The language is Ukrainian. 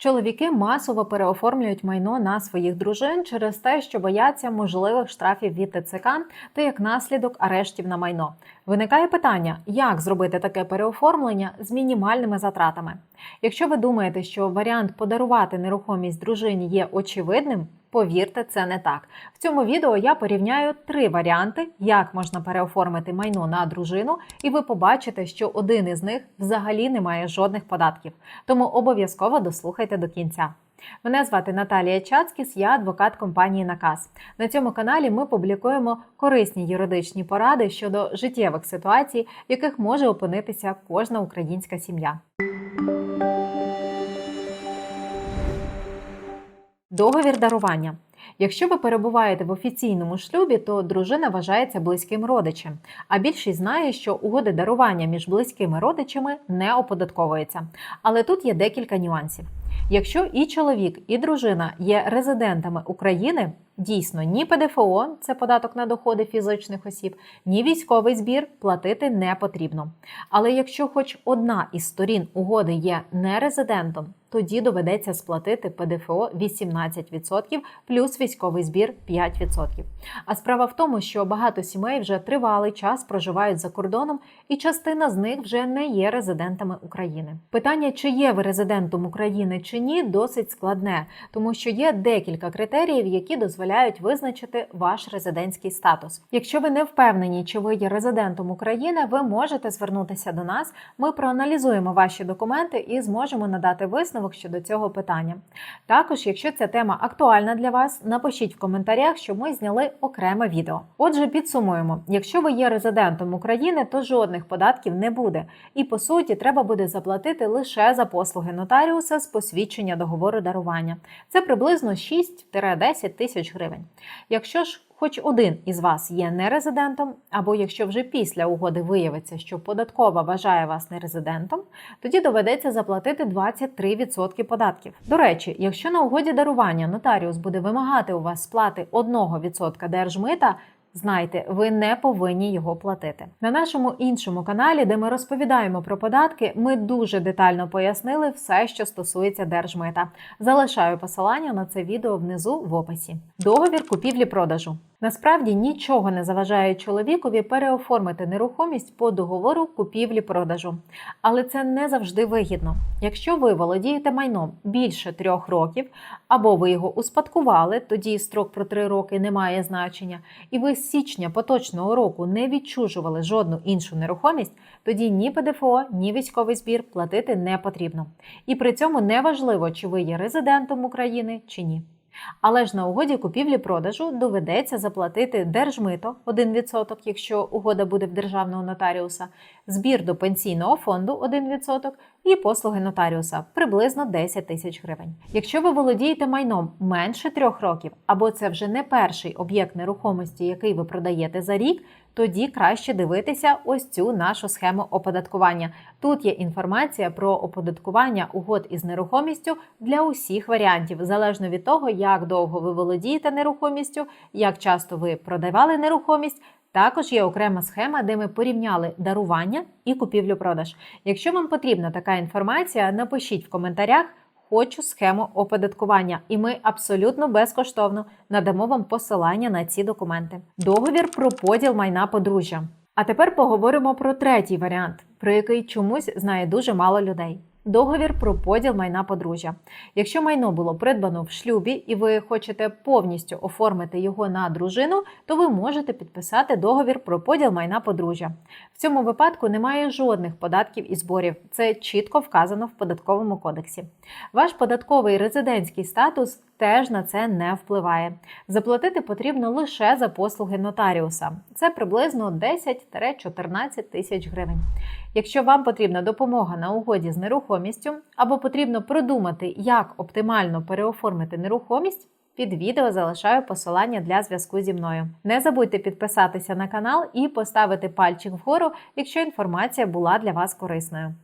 Чоловіки масово переоформлюють майно на своїх дружин через те, що бояться можливих штрафів від ТЦК та як наслідок арештів на майно. Виникає питання, як зробити таке переоформлення з мінімальними затратами. Якщо ви думаєте, що варіант подарувати нерухомість дружині є очевидним, повірте, це не так. В цьому відео я порівняю три варіанти, як можна переоформити майно на дружину, і ви побачите, що один із них взагалі не має жодних податків. Тому обов'язково дослухайте до кінця. Мене звати Наталія Чацкіс, я адвокат компанії Наказ. На цьому каналі ми публікуємо корисні юридичні поради щодо життєвих ситуацій, в яких може опинитися кожна українська сім'я. Договір дарування. Якщо ви перебуваєте в офіційному шлюбі, то дружина вважається близьким родичем. А більшість знає, що угоди дарування між близькими родичами не оподатковуються. Але тут є декілька нюансів. Якщо і чоловік, і дружина є резидентами України, дійсно ні ПДФО, це податок на доходи фізичних осіб, ні військовий збір платити не потрібно. Але якщо хоч одна із сторін угоди є нерезидентом, тоді доведеться сплатити ПДФО 18% плюс військовий збір 5%. А справа в тому, що багато сімей вже тривалий час проживають за кордоном, і частина з них вже не є резидентами України. Питання, чи є ви резидентом України чи ні, досить складне, тому що є декілька критеріїв, які дозволяють визначити ваш резидентський статус. Якщо ви не впевнені, чи ви є резидентом України, ви можете звернутися до нас. Ми проаналізуємо ваші документи і зможемо надати висновок щодо цього питання. Також, якщо ця тема актуальна для вас, напишіть в коментарях, що ми зняли окреме відео. Отже, підсумуємо: якщо ви є резидентом України, то жодних податків не буде. І по суті, треба буде заплатити лише за послуги нотаріуса з посвідчення договору дарування. Це приблизно 6-10 тисяч гривень. Якщо ж хоч один із вас є нерезидентом, або якщо вже після угоди виявиться, що податкова вважає вас нерезидентом, тоді доведеться заплатити 23% податків. До речі, якщо на угоді дарування нотаріус буде вимагати у вас сплати 1% держмита. Знайте, ви не повинні його платити. На нашому іншому каналі, де ми розповідаємо про податки, ми дуже детально пояснили все, що стосується держмита. Залишаю посилання на це відео внизу в описі. Договір купівлі-продажу. Насправді нічого не заважає чоловікові переоформити нерухомість по договору купівлі-продажу. Але це не завжди вигідно. Якщо ви володієте майном більше трьох років, або ви його успадкували, тоді строк про три роки не має значення, і ви з січня поточного року не відчужували жодну іншу нерухомість, тоді ні ПДФО, ні військовий збір платити не потрібно. І при цьому не важливо, чи ви є резидентом України чи ні. Але ж на угоді купівлі-продажу доведеться заплатити держмито 1%, якщо угода буде в державного нотаріуса, збір до пенсійного фонду 1% і послуги нотаріуса приблизно 10 тисяч гривень. Якщо ви володієте майном менше трьох років, або це вже не перший об'єкт нерухомості, який ви продаєте за рік, тоді краще дивитися ось цю нашу схему оподаткування. Тут є інформація про оподаткування угод із нерухомістю для усіх варіантів, залежно від того, як довго ви володієте нерухомістю, як часто ви продавали нерухомість. Також є окрема схема, де ми порівняли дарування і купівлю-продаж. Якщо вам потрібна така інформація, напишіть в коментарях. Хочу схему оподаткування, і ми абсолютно безкоштовно надамо вам посилання на ці документи. Договір про поділ майна подружжя. А тепер поговоримо про третій варіант, про який чомусь знає дуже мало людей. Договір про поділ майна подружжя. Якщо майно було придбано в шлюбі і ви хочете повністю оформити його на дружину, то ви можете підписати договір про поділ майна подружжя. В цьому випадку немає жодних податків і зборів. Це чітко вказано в податковому кодексі. Ваш податковий резидентський статус теж на це не впливає. Заплатити потрібно лише за послуги нотаріуса. Це приблизно 10-14 тисяч гривень. Якщо вам потрібна допомога на угоді з нерухомістю або потрібно продумати, як оптимально переоформити нерухомість. Під відео залишаю посилання для зв'язку зі мною. Не забудьте підписатися на канал і поставити пальчик вгору, якщо інформація була для вас корисною.